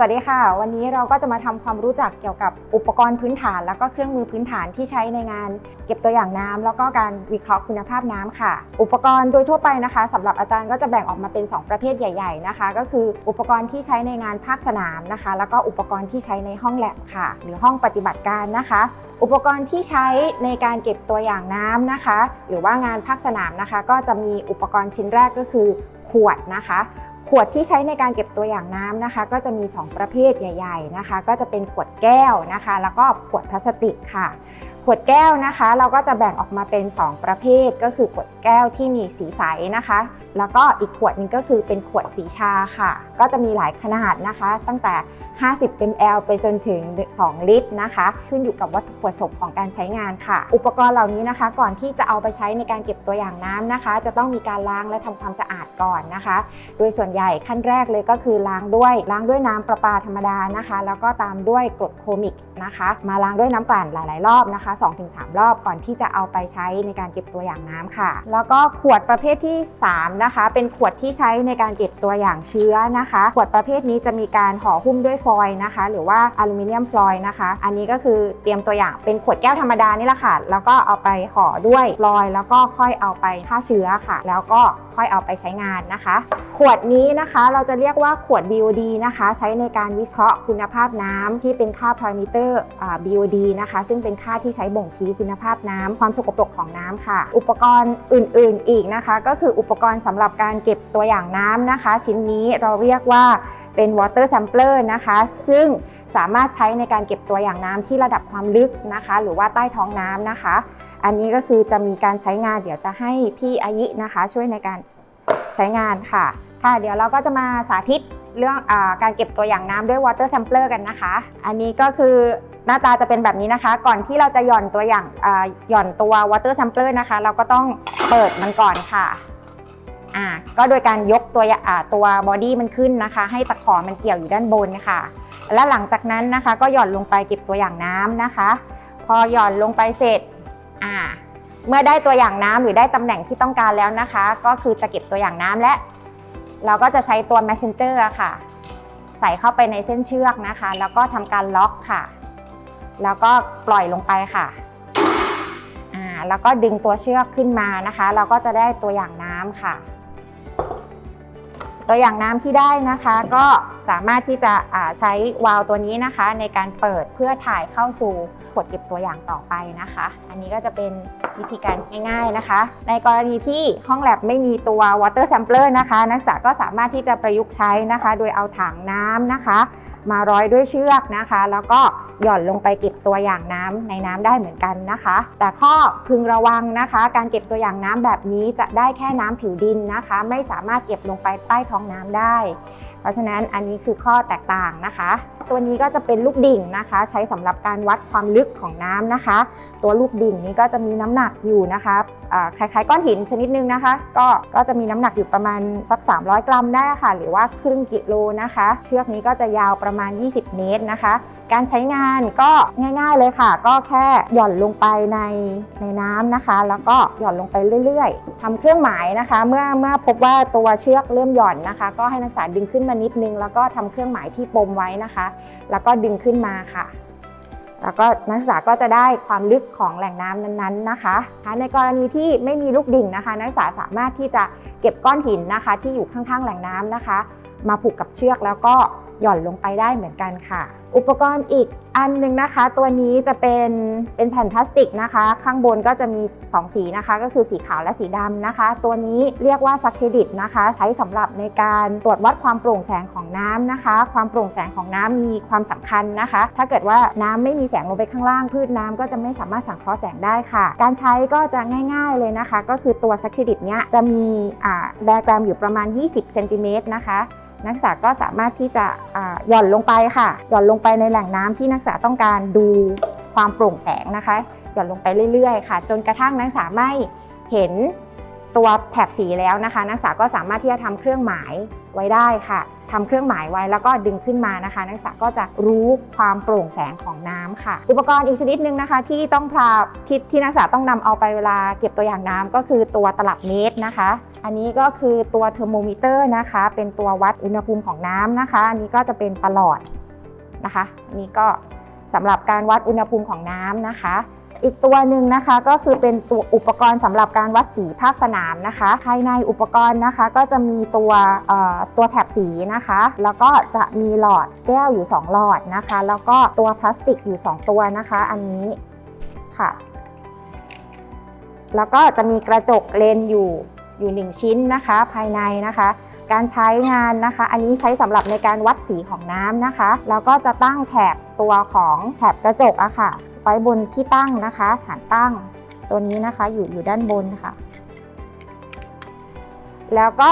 สวัสดีค่ะ วันนี้เราก็จะมาทำความรู้จักเกี่ยวกับอุปกรณ์พื้นฐาน แล้วก็เครื่องมือพื้นฐานที่ใช้ในงาน เก็บตัวอย่างน้ำแล้วก็การวิเคราะห์คุณภาพน้ำค่ะ อุปกรณ์โดยทั่วไปนะคะสำหรับอาจารย์ก็จะแบ่งออกมาเป็น 2 ประเภทใหญ่ ๆนะคะ ก็คืออุปกรณ์ที่ใช้ในงานภาคสนามนะคะ แล้วก็อุปกรณ์ที่ใช้ในห้องแลบค่ะ หรือห้องปฏิบัติการนะคะอุปกรณ์ที่ใช้ในการเก็บตัวอย่างน้ำนะคะ หรือว่างานภาคสนามนะคะ ก็จะมีอุปกรณ์ชิ้นแรกก็คือขวดนะคะ ขวดที่ใช้ในการเก็บตัวอย่างน้ำนะคะ ก็จะมี 2 ประเภทใหญ่ ๆนะคะ ก็จะเป็นขวดแก้วนะคะ แล้วก็ขวดพลาสติกค่ะ ขวดแก้วนะคะ เราก็จะแบ่งออกมาเป็น 2 ประเภท ก็คือขวดแก้วที่มีสีใสนะคะ แล้วก็อีกขวดนึงก็คือเป็นขวดสีชาค่ะ ก็จะมีหลายขนาดนะคะ ตั้งแต่ 50 ml ไปจนถึง 2 ลิตรนะคะ ขึ้นอยู่กับวัตถุประสงค์ของการใช้งานค่ะ อุปกรณ์เหล่านี้นะคะ ก่อนที่จะเอาไปใช้ในการเก็บตัวอย่างน้ำนะคะ จะต้องมีการล้างและทำความสะอาดก่อนนะคะ โดยส่วนใหญ่ขั้นแรกเลยก็คือล้างด้วยล้างด้วยน้ำประปาธรรมดานะคะ แล้วก็ตามด้วยกรดโคมิกนะคะ มาล้างด้วยน้ำกลั่นหลาย ๆ รอบนะคะ 2-3 รอบก่อนที่จะเอาไปใช้ในการเก็บตัวอย่างน้ำค่ะ แล้วก็ขวดประเภทที่ 3 นะคะ เป็นขวดที่ใช้ในการเก็บตัวอย่างเชื้อนะคะ ขวดประเภทนี้จะมีการห่อหุ้มด้วยฟอยล์นะคะ หรือว่าอลูมิเนียมฟอยล์นะคะ อันนี้ก็คือเตรียมตัวอย่างเป็นขวดแก้วธรรมดานี่แหละค่ะ แล้วก็เอาไปห่อด้วยฟอยล์แล้วก็ค่อยเอาไปฆ่าเชื้อค่ะ แล้วก็ค่อยเอาไปใช้งานนะคะ ขวดนี้นะคะเราจะเรียกว่าขวด BOD นะคะ ใช้ในการวิเคราะห์คุณภาพน้ำที่เป็นค่าพารามิเตอร์ BOD นะคะ ซึ่งเป็นค่าที่ใช้บ่งชี้คุณภาพน้ำความสกปรกของน้ำค่ะ อุปกรณ์อื่น ๆ อีกนะคะ ก็คืออุปกรณ์สำหรับการเก็บตัวอย่างน้ำนะคะ ชิ้นนี้เราเรียกว่าเป็น water sampler นะคะ ซึ่งสามารถใช้ในการเก็บตัวอย่างน้ำที่ระดับความลึกนะคะ หรือว่าใต้ท้องน้ำนะคะ อันนี้ก็คือจะมีการใช้งานเดี๋ยวจะให้พี่อายินะคะ ช่วยในการใช้งานค่ะ ค่ะเดี๋ยวเราก็จะมาสาธิตเรื่องอการเก็บตัวอย่างน้ำด้วย water sampler กันนะคะ อันนี้ก็คือหน้าตาจะเป็นแบบนี้นะคะ ก่อนที่เราจะหย่อนตัวอย่างหย่อนตัว water sampler นะคะ เราก็ต้องเปิดมันก่อนค่ะอ่าก็โดยการยกตัวตัวบอดี้มันขึ้นนะคะ ให้ตะขอมันเกี่ยวอยู่ด้านบนค่ะ และหลังจากนั้นนะคะก็หย่อนลงไปเก็บตัวอย่างน้ำนะคะ พอหย่อนลงไปเสร็จอ่าเมื่อได้ตัวอย่างน้ำหรือได้ตำแหน่งที่ต้องการแล้วนะคะ ก็คือจะเก็บตัวอย่างน้ำและ เราก็จะใช้ตัว messenger ค่ะ ใส่เข้าไปในเส้นเชือกนะคะ แล้วก็ทำการล็อกค่ะ แล้วก็ปล่อยลงไปค่ะอ่าแล้วก็ดึงตัวเชือกขึ้นมานะคะ เราก็จะได้ตัวอย่างน้ำค่ะ ตัวอย่างน้ำที่ได้นะคะ ก็สามารถที่จะใช้วาล์วตัวนี้นะคะ ในการเปิดเพื่อถ่ายเข้าสู่ขวดเก็บตัวอย่างต่อไปนะคะ อันนี้ก็จะเป็นวิธีการง่าย ๆนะคะ ในกรณีที่ห้องแลบไม่มีตัว water sampler นะคะ นักศึกษาก็สามารถที่จะประยุกต์ใช้นะคะ โดยเอาถังน้ำนะคะ มาร้อยด้วยเชือกนะคะ แล้วก็หย่อนลงไปเก็บตัวอย่างน้ำในน้ำได้เหมือนกันนะคะ แต่ข้อพึงระวังนะคะ การเก็บตัวอย่างน้ำแบบนี้จะได้แค่น้ำผิวดินนะคะ ไม่สามารถเก็บลงไปใต้ท้ององน้ำได้เพราะฉะนั้นอันนี้คือข้อแตกต่างนะคะ ตัวนี้ก็จะเป็นลูกดิ่งนะคะ ใช้สำหรับการวัดความลึกของน้ำนะคะ ตัวลูกดิ่งนี้ก็จะมีน้ำหนักอยู่นะคะอ่าคล้ายๆก้อนหินชนิดนึงนะคะ ก็ก็จะมีน้ำหนักอยู่ประมาณสัก 300 กรัมได้ค่ะ หรือว่าครึ่งกิโลนะคะ เชือกนี้ก็จะยาวประมาณ 20 เมตรนะคะการใช้งานก็ง่ายๆเลยค่ะ ก็แค่หย่อนลงไปในในน้ำนะคะ แล้วก็หย่อนลงไปเรื่อยๆทำเครื่องหมายนะคะ เมื่อเมื่อพบว่าตัวเชือกเริ่มหย่อนนะคะ ก็ให้นักศึกษาดึงขึ้นมานิดนึง แล้วก็ทำเครื่องหมายที่ปมไว้นะคะ แล้วก็ดึงขึ้นมาค่ะ แล้วก็นักศึกษาก็จะได้ความลึกของแหล่งน้ำนั้นๆนะคะ ในกรณีที่ไม่มีลูกดิ่งนะคะ นักศึกษาสามารถที่จะเก็บก้อนหินนะคะ ที่อยู่ข้างๆแหล่งน้ำนะคะ มาผูกกับเชือกแล้วก็ หย่อนลงไปได้เหมือนกันค่ะ อุปกรณ์อีกอันหนึงนะคะ ตัวนี้จะเป็นเป็นแผ่นพลาสติกนะคะ ข้างบนก็จะมี 2 สีนะคะ ก็คือสีขาวและสีดำนะคะ ตัวนี้เรียกว่าซักเครดิตนะคะ ใช้สำหรับในการตรวจวัดความโปร่งแสงของน้ำนะคะ ความโปร่งแสงของน้ำมีความสำคัญนะคะ ถ้าเกิดว่าน้ำไม่มีแสงลงไปข้างล่าง พืชน้ำก็จะไม่สามารถสังเคราะห์แสงได้ค่ะ การใช้ก็จะง่าย ๆเลยนะคะ ก็คือตัวซักเครดิตเนี้ยจะมีอ่าไดอะแกรมอยู่ประมาณ 20เซนติเมตรนะคะ นักศึกษาก็สามารถที่จะหย่อนลงไปค่ะหย่อนลงไปในแหล่งน้ำที่นักศึกษาต้องการดูความโปร่งแสงนะคะ หย่อนลงไปเรื่อยๆ ค่ะ จนกระทั่งนักศึกษาไม่เห็น ตัวแถบสีแล้วนะคะ นักศึกษาก็สามารถที่จะทำเครื่องหมายไว้ได้ค่ะทำเครื่องหมายไว้แล้วก็ดึงขึ้นมานะคะ นักศึกษาก็จะรู้ความโปร่งแสงของน้ำค่ะ อุปกรณ์อีกชนิดหนึ่งนะคะ ที่ต้องพาที่ที่นักศึกษาต้องนำเอาไปเวลาเก็บตัวอย่างน้ำก็คือตัวตลับเมตรนะคะ อันนี้ก็คือตัวเทอร์โมมิเตอร์นะคะ เป็นตัววัดอุณหภูมิของน้ำนะคะ อันนี้ก็จะเป็นตลอดนะคะ อันนี้ก็สำหรับการวัดอุณหภูมิของน้ำนะคะ อีกตัวหนึ่งนะคะก็คือเป็นตัวอุปกรณ์สำหรับการวัดสีภาคสนามนะคะ ภายในอุปกรณ์นะคะก็จะมีตัวตัวแถบสีนะคะ แล้วก็จะมีหลอดแก้วอยู่ 2 หลอดนะคะ แล้วก็ตัวพลาสติกอยู่ 2 ตัวนะคะ อันนี้ค่ะ แล้วก็จะมีกระจกเลนอยู่อยู่ 1 ชิ้นนะคะภายในนะคะ การใช้งานนะคะ อันนี้ใช้สำหรับในการวัดสีของน้ำนะคะ แล้วก็จะตั้งแถบตัวของแถบกระจกอะค่ะ ว้บนที่ตั้งนะคะ ฐานตั้งตัวนี้นะคะอยู่อยู่ด้านบนค่ะ แล้วก็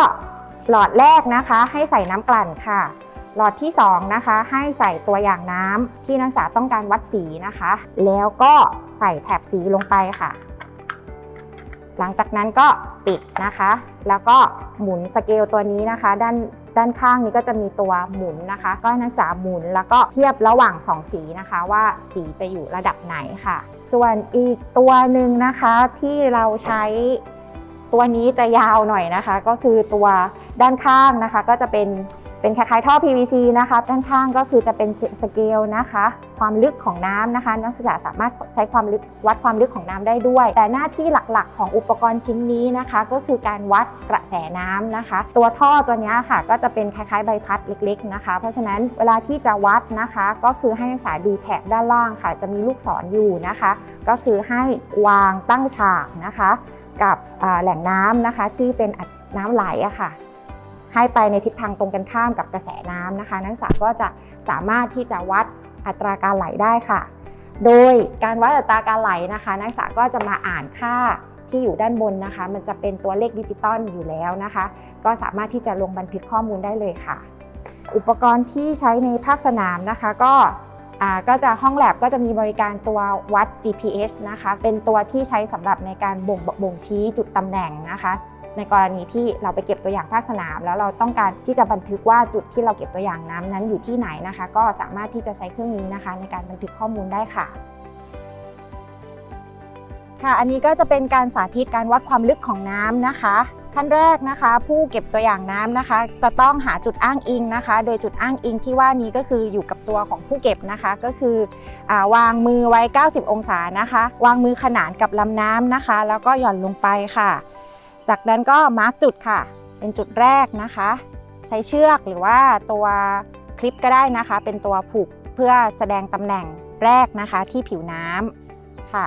หลอดแรกนะคะให้ใส่น้ำกลั่นค่ะ หลอดที่2นะคะให้ใส่ตัวอย่างน้ำที่นักศึกษาต้องการวัดสีนะคะ แล้วก็ใส่แถบสีลงไปค่ะ หลังจากนั้นก็ปิดนะคะ แล้วก็หมุนสเกลตัวนี้นะคะ ด้าน ด้านข้างนี้ก็จะมีตัวหมุนนะคะ ก็ให้นักศึกษาหมุนแล้วก็เทียบระหว่าง 2 สีนะคะว่าสีจะอยู่ระดับไหนค่ะ ส่วนอีกตัวหนึ่งนะคะที่เราใช้ตัวนี้จะยาวหน่อยนะคะ ก็คือตัวด้านข้างนะคะ ก็จะเป็น เป็นคล้ายๆท่อ PVC นะคะด้านข้างก็คือจะเป็นสเกลนะคะ ความลึกของน้ำนะคะ นักศึกษาสามารถใช้ความลึกวัดความลึกของน้ำได้ด้วย แต่หน้าที่หลักๆ ของอุปกรณ์ชิ้นนี้นะคะ ก็คือการวัดกระแสน้ำนะคะ ตัวท่อตัวนี้ค่ะ ก็จะเป็นคล้ายๆใบพัดเล็ก ๆนะคะ เพราะฉะนั้นเวลาที่จะวัดนะคะ ก็คือให้นักศึกษาดูแถบด้านล่างค่ะ จะมีลูกศรออยู่นะคะ ก็คือให้วางตั้งฉากนะคะ กับแหล่งน้ำนะคะที่เป็นน้ำไหลอะค่ะ ให้ไปในทิศทางตรงกันข้ามกับกระแสน้ำนะคะ นักศึกษาก็จะสามารถที่จะวัดอัตราการไหลได้ค่ะ โดยการวัดอัตราการไหลนะคะ นักศึกษาก็จะมาอ่านค่าที่อยู่ด้านบนนะคะ มันจะเป็นตัวเลขดิจิตอลอยู่แล้วนะคะ ก็สามารถที่จะลงบันทึกข้อมูลได้เลยค่ะ อุปกรณ์ที่ใช้ในภาคสนามนะคะ ก็อ่าก็จะห้องแลบก็จะมีบริการตัววัด GPS นะคะ เป็นตัวที่ใช้สำหรับในการบ่งบ่งชี้จุดตำแหน่งนะคะ ในกรณีที่เราไปเก็บตัวอย่างภาคสนาม แล้วเราต้องการที่จะบันทึกว่าจุดที่เราเก็บตัวอย่างน้ำนั้นอยู่ที่ไหนนะคะ ก็สามารถที่จะใช้เครื่องนี้นะคะ ในการบันทึกข้อมูลได้ค่ะค่ะ อันนี้ก็จะเป็นการสาธิตการวัดความลึกของน้ำนะคะ ขั้นแรกนะคะ ผู้เก็บตัวอย่างน้ำนะคะ จะต้องหาจุดอ้างอิงนะคะ โดยจุดอ้างอิงที่ว่านี้ก็คืออยู่กับตัวของผู้เก็บนะคะ ก็คืออวางมือไว้ 90 องศานะคะ วางมือขนานกับลำน้ำนะคะ แล้วก็หย่อนลงไปค่ะ จากนั้นก็มาร์กจุดค่ะ เป็นจุดแรกนะคะ ใช้เชือกหรือว่าตัวคลิปก็ได้นะคะ เป็นตัวผูกเพื่อแสดงตำแหน่งแรกนะคะที่ผิวน้ำค่ะ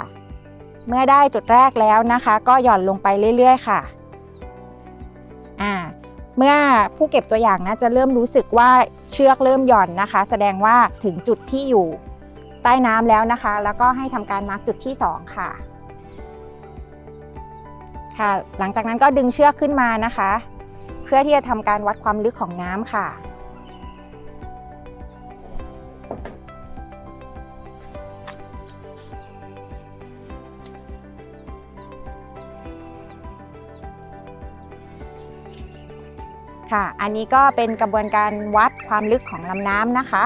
เมื่อได้จุดแรกแล้วนะคะ ก็หย่อนลงไปเรื่อย ๆ ค่ะอ่าเมื่อผู้เก็บตัวอย่างนะจะเริ่มรู้สึกว่าเชือกเริ่มหย่อนนะคะ แสดงว่าถึงจุดที่อยู่ใต้น้ำแล้วนะคะ แล้วก็ให้ทำการมาร์กจุดที่ 2 ค่ะ ค่ะ หลังจากนั้นก็ดึงเชือกขึ้นมานะคะ เพื่อที่จะทำการวัดความลึกของน้ำค่ะ ค่ะ อันนี้ก็เป็นกระบวนการวัดความลึกของลำน้ำนะคะ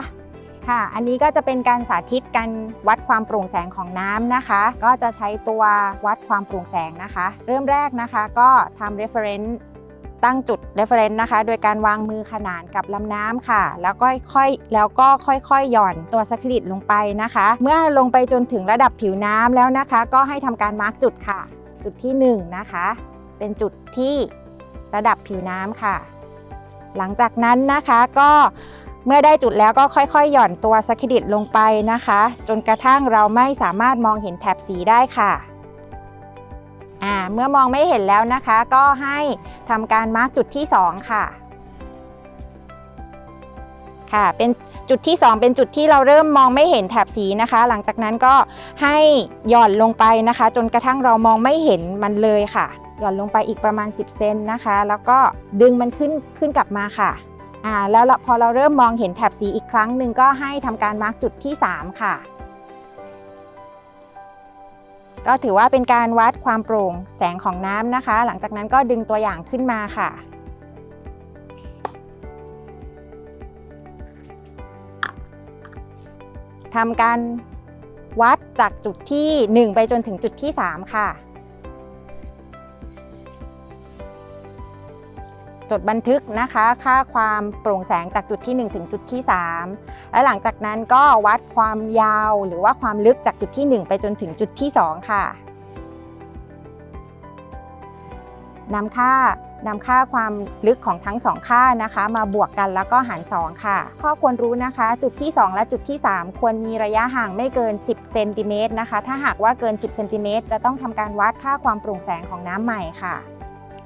ค่ะ อันนี้ก็จะเป็นการสาธิตการวัดความโปร่งแสงของน้ำนะคะ ก็จะใช้ตัววัดความโปร่งแสงนะคะ เริ่มแรกนะคะก็ทำ reference ตั้งจุด reference นะคะ โดยการวางมือขนานกับลำน้ำค่ะ แล้วก็ค่อยแล้วก็ค่อยๆหย่อนตัวสคริตลงไปนะคะ เมื่อลงไปจนถึงระดับผิวน้ำแล้วนะคะ ก็ให้ทำการมาร์กจุดค่ะ จุดที่หนึ่งนะคะ เป็นจุดที่ระดับผิวน้ำค่ะ หลังจากนั้นนะคะก็ เมื่อได้จุดแล้วก็ค่อยๆ หย่อนตัวสคิดิตลงไปนะคะ จนกระทั่งเราไม่สามารถมองเห็นแถบสีได้ค่ะเมื่อมองไม่เห็นแล้วนะคะ ก็ให้ทำการมาร์กจุดที่ 2 ค่ะ ค่ะ เป็นจุดที่ 2 เป็นจุดที่เราเริ่มมองไม่เห็นแถบสีนะคะ หลังจากนั้นก็ให้หย่อนลงไปนะคะ จนกระทั่งเรามองไม่เห็นมันเลยค่ะ หย่อนลงไปอีกประมาณ 10 เซนนะคะ แล้วก็ดึงมันขึ้นขึ้นกลับมาค่ะ อ่าแล้วพอเราเริ่มมองเห็นแถบสีอีกครั้งหนึ่งก็ให้ทำการมาร์กจุดที่ 3 ค่ะ ก็ถือว่าเป็นการวัดความโปร่งแสงของน้ำนะคะ หลังจากนั้นก็ดึงตัวอย่างขึ้นมาค่ะทำการวัดจากจุดที่ 1 ไปจนถึงจุดที่ 3 ค่ะ จดบันทึกนะคะ ค่าความโปร่งแสงจากจุดที่ 1 ถึงจุดที่ 3 และหลังจากนั้นก็วัดความยาวหรือว่าความลึกจากจุดที่ 1 ไปจนถึงจุดที่ 2 ค่ะนำค่านำค่าความลึกของทั้ง 2 ค่านะคะ มาบวกกันแล้วก็หาร 2 ค่ะ ข้อควรรู้นะคะ จุดที่ 2 และจุดที่ 3 ควรมีระยะห่างไม่เกิน 10 เซนติเมตรนะคะ ถ้าหากว่าเกิน 10 เซนติเมตรจะต้องทำการวัดค่าความโปร่งแสงของน้ำใหม่ค่ะ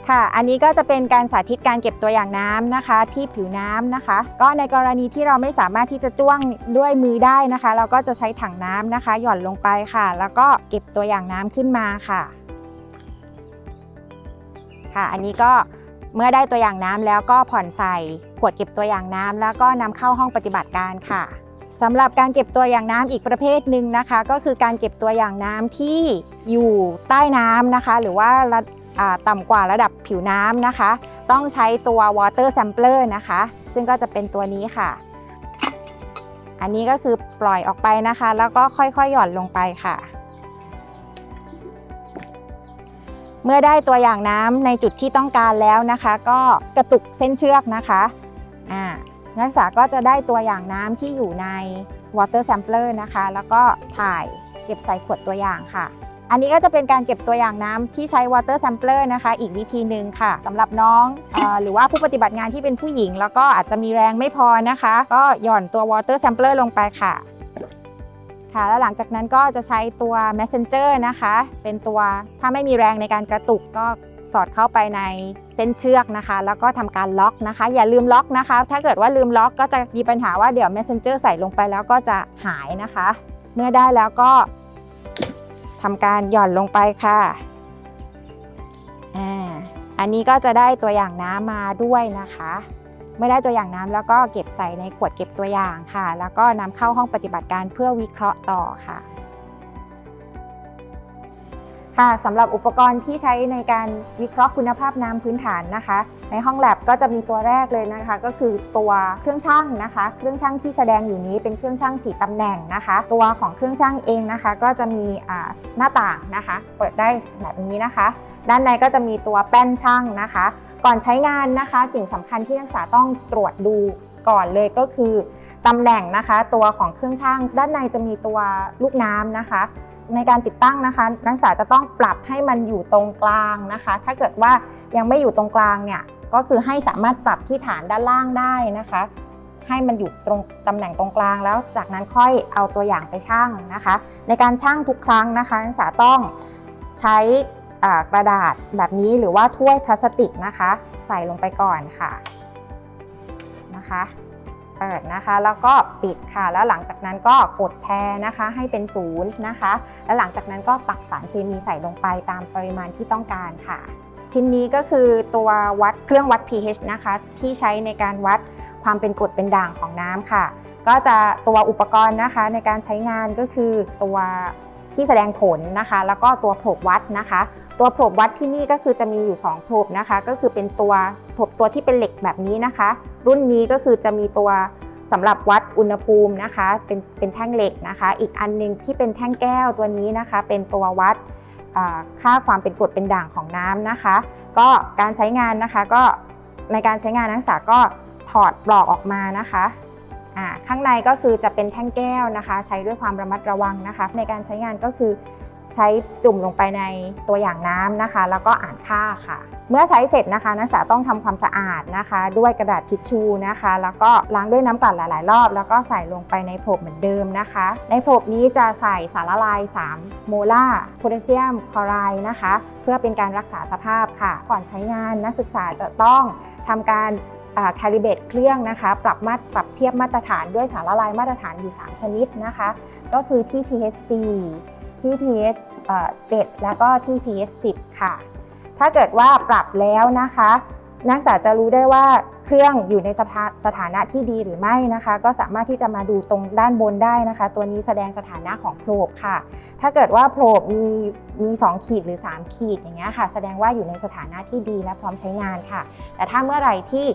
ค่ะ อันนี้ก็จะเป็นการสาธิตการเก็บตัวอย่างน้ำนะคะ ที่ผิวน้ำนะคะ ก็ในกรณีที่เราไม่สามารถที่จะจ้วงด้วยมือได้นะคะ เราก็จะใช้ถังน้ำนะคะ หย่อนลงไปค่ะ แล้วก็เก็บตัวอย่างน้ำขึ้นมาค่ะ ค่ะ อันนี้ก็เมื่อได้ตัวอย่างน้ำแล้วก็ผ่อนใส่ขวดเก็บตัวอย่างน้ำแล้วก็นำเข้าห้องปฏิบัติการค่ะสำหรับการเก็บตัวอย่างน้ำอีกประเภทหนึ่งนะคะ ก็คือการเก็บตัวอย่างน้ำที่อยู่ใต้น้ำนะคะ หรือว่า ต่ำกว่าระดับผิวน้ำนะคะ ต้องใช้ตัว water sampler นะคะ ซึ่งก็จะเป็นตัวนี้ค่ะ อันนี้ก็คือปล่อยออกไปนะคะ แล้วก็ค่อยๆ หย่อนลงไปค่ะ เมื่อได้ตัวอย่างน้ำในจุดที่ต้องการแล้วนะคะ ก็กระตุกเส้นเชือกนะคะอ่านักศึกษาก็จะได้ตัวอย่างน้ำที่อยู่ใน water sampler นะคะ แล้วก็ถ่ายเก็บใส่ขวดตัวอย่างค่ะ อันนี้ก็จะเป็นการเก็บตัวอย่างน้ำที่ใช้ water sampler นะคะ อีกวิธีหนึ่งค่ะสำหรับน้องออหรือว่าผู้ปฏิบัติงานที่เป็นผู้หญิง แล้วก็อาจจะมีแรงไม่พอนะคะ ก็หย่อนตัว water sampler ลงไปค่ะค่ะแล้วหลังจากนั้นก็จะใช้ตัว messenger นะคะ เป็นตัวถ้าไม่มีแรงในการกระตุกก็สอดเข้าไปในเส้นเชือกนะคะ แล้วก็ทำการล็อกนะคะ อย่าลืมล็อกนะคะ ถ้าเกิดว่าลืมล็อกก็จะมีปัญหาว่าเดี๋ยว messenger ใส่ลงไปแล้วก็จะหายนะคะ เมื่อได้แล้วก็ ทำการหย่อนลงไปค่ะอ่าอันนี้ก็จะได้ตัวอย่างน้ำมาด้วยนะคะ เมื่อได้ตัวอย่างน้ำแล้วก็เก็บใส่ในขวดเก็บตัวอย่างค่ะ แล้วก็นำเข้าห้องปฏิบัติการเพื่อวิเคราะห์ต่อค่ะ ค่ะสำหรับอุปกรณ์ที่ใช้ในการวิเคราะห์คุณภาพน้ำพื้นฐานนะคะ ในห้องแลบก็จะมีตัวแรกเลยนะคะ ก็คือตัวเครื่องชั่งนะคะ เครื่องชั่งที่แสดงอยู่นี้เป็นเครื่องชั่งสีตำแหน่งนะคะ ตัวของเครื่องชั่งเองนะคะ ก็จะมีหน้าต่างนะคะ เปิดได้แบบนี้นะคะ ด้านในก็จะมีตัวแป้นช่างนะคะ ก่อนใช้งานนะคะ สิ่งสำคัญที่นักศึกษาต้องตรวจดูก่อนเลยก็คือตำแหน่งนะคะ ตัวของเครื่องช่าง ด้านในจะมีตัวลูกน้ำนะคะ ในการติดตั้งนะคะ นักศึกษาจะต้องปรับให้มันอยู่ตรงกลางนะคะ ถ้าเกิดว่ายังไม่อยู่ตรงกลางเนี่ยก็คือให้สามารถปรับที่ฐานด้านล่างได้นะคะ ให้มันอยู่ตรงตำแหน่งตรงกลางแล้วจากนั้นค่อยเอาตัวอย่างไปชั่งนะคะ ในการชั่งทุกครั้งนะคะนักศึกษาต้องใช้กระดาษแบบนี้หรือว่าถ้วยพลาสติกนะคะ ใส่ลงไปก่อนค่ะนะคะ เปิดนะคะ แล้วก็ปิดค่ะ แล้วหลังจากนั้นก็กดแทนนะคะให้เป็นศูนย์นะคะ แล้วหลังจากนั้นก็ตักสารเคมีใส่ลงไปตามปริมาณที่ต้องการค่ะ ชิ้นนี้ก็คือตัววัดเครื่องวัด pH นะคะ ที่ใช้ในการวัดความเป็นกรดเป็นด่างของน้ำค่ะ ก็จะตัวอุปกรณ์นะคะในการใช้งานก็คือตัวที่แสดงผลนะคะ แล้วก็ตัวโผบวัดนะคะ ตัวโผบวัดที่นี่ก็คือจะมีอยู่ 2โผบนะคะ ก็คือเป็นตัว โผบตัวที่เป็นเหล็กแบบนี้นะคะ รุ่นนี้ก็คือจะมีตัวสำหรับวัดอุณหภูมินะคะ เป็นเป็นแท่งเหล็กนะคะ อีกอันหนึงที่เป็นแท่งแก้วตัวนี้นะคะ เป็นตัววัดค่าความเป็นกรดเป็นด่างของน้ำนะคะ ก็การใช้งานนะคะก็ในการใช้งานนักศึกษาก็ถอดปลอกออกมานะคะข้างในก็คือจะเป็นแท่งแก้วนะคะ ใช้ด้วยความระมัดระวังนะคะ ในการใช้งานก็คือ ใช้จุ่มลงไปในตัวอย่างน้ำนะคะ แล้วก็อ่านค่าค่ะ เมื่อใช้เสร็จนะคะ นักศึกษาต้องทำความสะอาดนะคะ ด้วยกระดาษทิชชูนะคะ แล้วก็ล้างด้วยน้ำกลั่นหลาย ๆ รอบ แล้วก็ใส่ลงไปในโผบเหมือนเดิมนะคะ ในโผบนี้จะใส่สารละลาย 3 โมลาร์โพแทสเซียมคลอไรด์นะคะ เพื่อเป็นการรักษาสภาพค่ะ ก่อนใช้งานนักศึกษาจะต้องทำการคาลิเบตเครื่องนะคะ ปรับมาตรปรับเทียบมาตรฐานด้วยสารละลายมาตรฐานอยู่ 3 ชนิดนะคะ ก็คือที่ pH 4 ที่ pH เอ่อ7แล้วก็ที่ pH 10 ค่ะ ถ้าเกิดว่าปรับแล้วนะคะ นักศึกษาจะรู้ได้ว่า เครื่องอยู่ในสถาสถานะที่ดีหรือไม่นะคะ ก็สามารถที่จะมาดูตรงด้านบนได้นะคะ ตัวนี้แสดงสถานะของโพลบค่ะ ถ้าเกิดว่าโพลบมีมี2ขีดหรือ 3 ขีดอย่างเงี้ยค่ะ แสดงว่าอยู่ในสถานะที่ดีและพร้อมใช้งานค่ะ แต่ถ้าเมื่อไหร่ที่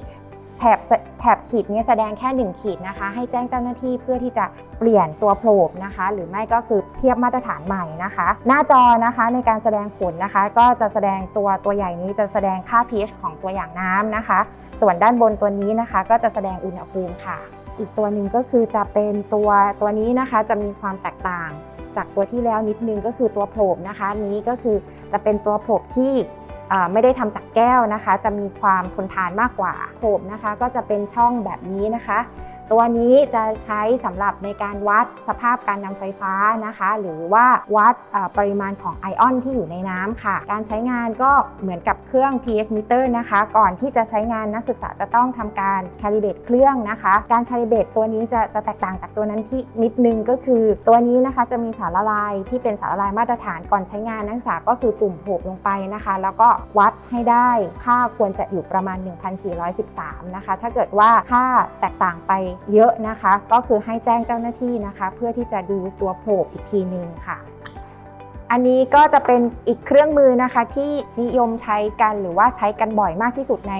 แถบแถบขีดนี้แสดงแค่ 1 ขีดนะคะ ให้แจ้งเจ้าหน้าที่เพื่อที่จะเปลี่ยนตัวโพลบนะคะ หรือไม่ก็คือเทียบมาตรฐานใหม่นะคะ หน้าจอนะคะในการแสดงผลนะคะ ก็จะแสดงตัวตัวใหญ่นี้จะแสดงค่า pH ของตัวอย่างน้ำนะคะ ส่วนด้านบนตัวนี้นะคะ ก็จะแสดงอุณหภูมิค่ะ อีกตัวหนึ่งก็คือจะเป็นตัวตัวนี้นะคะจะมีความแตกต่าง จากตัวที่แล้วนิดนึงก็คือตัวโผล่นะคะ นี้ก็คือจะเป็นตัวโผล่ที่ไม่ได้ทำจากแก้วนะคะ จะมีความทนทานมากกว่าโผล่นะคะ ก็จะเป็นช่องแบบนี้นะคะ ตัวนี้จะใช้สำหรับในการวัดสภาพการนำไฟฟ้านะคะ หรือว่าวัดปริมาณของไอออนที่อยู่ในน้ำค่ะ การใช้งานก็เหมือนกับเครื่อง pH meter นะคะ ก่อนที่จะใช้งานนักศึกษาจะต้องทำการ calibrate เครื่องนะคะ การ calibrate ตัวนี้จะจะแตกต่างจากตัวนั้นที่นิดนึงก็คือ ตัวนี้นะคะจะมีสารละลายที่เป็นสารละลายมาตรฐานก่อนใช้งานนักศึกษาก็คือจุ่มโผบลงไปนะคะ แล้วก็วัดให้ได้ค่าควรจะอยู่ประมาณ 1,413 นะคะ ถ้าเกิดว่าค่าแตกต่างไปเยอะนะคะ ก็คือให้แจ้งเจ้าหน้าที่นะคะ เพื่อที่จะดูตัวโผบอีกทีนึงค่ะ อันนี้ก็จะเป็นอีกเครื่องมือนะคะที่นิยมใช้กันหรือว่าใช้กันบ่อยมากที่สุดใน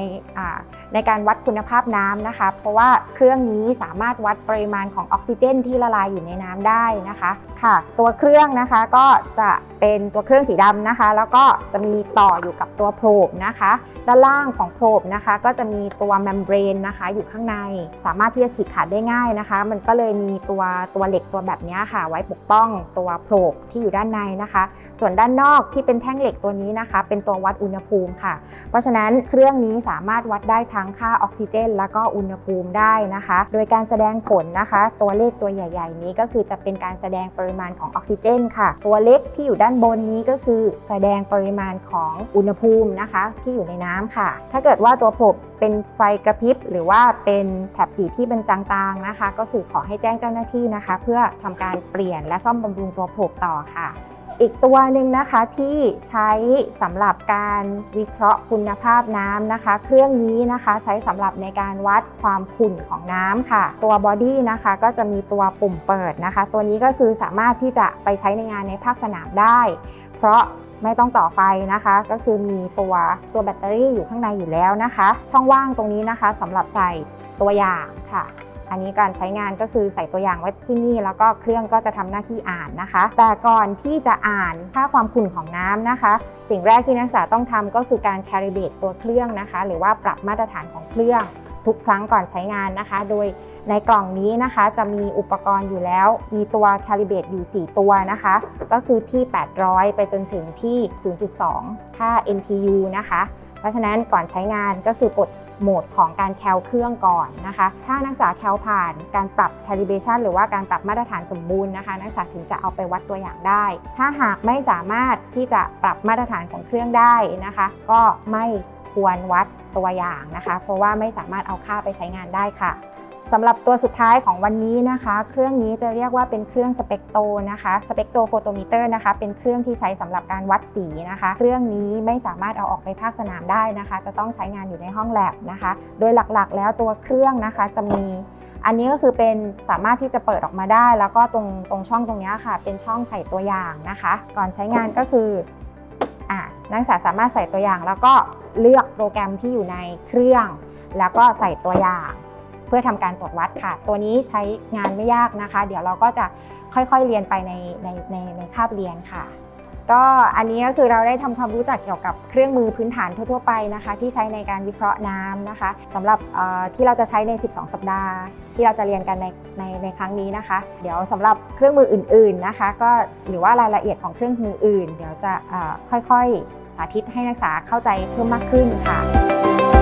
ในการวัดคุณภาพน้ำนะคะ เพราะว่าเครื่องนี้สามารถวัดปริมาณของออกซิเจนที่ละลายอยู่ในน้ำได้นะคะค่ะ ตัวเครื่องนะคะก็จะ เป็นตัวเครื่องสีดำนะคะ แล้วก็จะมีต่ออยู่กับตัวโพรบนะคะ ด้านล่างของโพรบนะคะ ก็จะมีตัวแมมเบรนนะคะอยู่ข้างใน สามารถที่จะฉีกขาดได้ง่ายนะคะ มันก็เลยมีตัวตัวเหล็กตัวแบบนี้ค่ะ ไว้ปกป้องตัวโพรบที่อยู่ด้านในนะคะ ส่วนด้านนอกที่เป็นแท่งเหล็กตัวนี้นะคะ เป็นตัววัดอุณหภูมิค่ะ เพราะฉะนั้นเครื่องนี้สามารถวัดได้ทั้งค่าออกซิเจน แล้วก็อุณหภูมิได้นะคะ โดยการแสดงผลนะคะ ตัวเลขตัวใหญ่ ๆ นี้ก็คือจะเป็นการแสดงปริมาณของออกซิเจน ค่ะ ตัวเล็กที่อยู่ด้านบนนี้ก็คือแสดงปริมาณของอุณหภูมินะคะที่อยู่ในน้ำค่ะ ถ้าเกิดว่าตัวผมเป็นไฟกระพริบ หรือว่าเป็นแถบสีที่เป็นจางๆนะคะ ก็คือขอให้แจ้งเจ้าหน้าที่นะคะ เพื่อทำการเปลี่ยนและซ่อมบำรุงตัวผมต่อค่ะ อีกตัวหนึ่งนะคะที่ใช้สำหรับการวิเคราะห์คุณภาพน้ำนะคะ เครื่องนี้นะคะใช้สำหรับในการวัดความขุ่นของน้ำค่ะ ตัวบอดี้นะคะก็จะมีตัวปุ่มเปิดนะคะ ตัวนี้ก็คือสามารถที่จะไปใช้ในงานในภาคสนามได้ เพราะไม่ต้องต่อไฟนะคะ ก็คือมีตัวตัวแบตเตอรี่อยู่ข้างในอยู่แล้วนะคะ ช่องว่างตรงนี้นะคะสำหรับใส่ตัวอย่างค่ะ อันนี้การใช้งานก็คือใส่ตัวอย่างไว้ที่นี่ แล้วก็เครื่องก็จะทำหน้าที่อ่านนะคะ แต่ก่อนที่จะอ่านค่าความขุ่นของน้ำนะคะ สิ่งแรกที่นักศึกษาต้องทำก็คือการ calibrate ตัวเครื่องนะคะ หรือว่าปรับมาตรฐานของเครื่องทุกครั้งก่อนใช้งานนะคะ โดยในกล่องนี้นะคะจะมีอุปกรณ์อยู่แล้ว มีตัว calibrate อยู่ 4 ตัวนะคะ ก็คือที่ 800 ไปจนถึงที่ 0.2 ค่า NPU นะคะ เพราะฉะนั้นก่อนใช้งานก็คือกด โหมดของการแคลเครื่องก่อนนะคะ ถ้านักศึกษาแคลผ่านการปรับ calibration หรือว่าการปรับมาตรฐานสมบูรณ์นะคะ นักศึกษาถึงจะเอาไปวัดตัวอย่างได้ ถ้าหากไม่สามารถที่จะปรับมาตรฐานของเครื่องได้นะคะ ก็ไม่ควรวัดตัวอย่างนะคะ เพราะว่าไม่สามารถเอาค่าไปใช้งานได้ค่ะ สำหรับตัวสุดท้ายของวันนี้นะคะ เครื่องนี้จะเรียกว่าเป็นเครื่องสเปกโตนะคะสเปกโตโฟโตมิเตอร์นะคะ เป็นเครื่องที่ใช้สำหรับการวัดสีนะคะ เครื่องนี้ไม่สามารถเอาออกไปภาคสนามได้นะคะ จะต้องใช้งานอยู่ในห้องแลบนะคะ โดยหลักๆ แล้วตัวเครื่องนะคะจะมี อันนี้ก็คือเป็นสามารถที่จะเปิดออกมาได้ แล้วก็ตรงตรงช่องตรงนี้ค่ะ เป็นช่องใส่ตัวอย่างนะคะ ก่อนใช้งานก็คือนักศึกษาสามารถใส่ตัวอย่าง แล้วก็เลือกโปรแกรมที่อยู่ในเครื่อง แล้วก็ใส่ตัวอย่าง พื่อทำการตรวจวัดค่ะ ตัวนี้ใช้งานไม่ยากนะคะ เดี๋ยวเราก็จะค่อยๆเรียนไปในในในในคาบเรียนค่ะ ก็อันนี้ก็คือเราได้ทำความรู้จักเกี่ยวกับเครื่องมือพื้นฐานทั่วๆไปนะคะ ที่ใช้ในการวิเคราะห์น้ำนะคะสำหรับเอ่อที่เราจะใช้ใน 12 สัปดาห์ ที่เราจะเรียนกันในในในครั้งนี้นะคะ เดี๋ยวสำหรับเครื่องมืออื่น ๆนะคะ ก็หรือว่ารายละเอียดของเครื่องมืออื่น เดี๋ยวจะเอ่อค่อยๆสาธิตให้นักศึกษาเข้าใจเพิ่มมากขึ้นค่ะ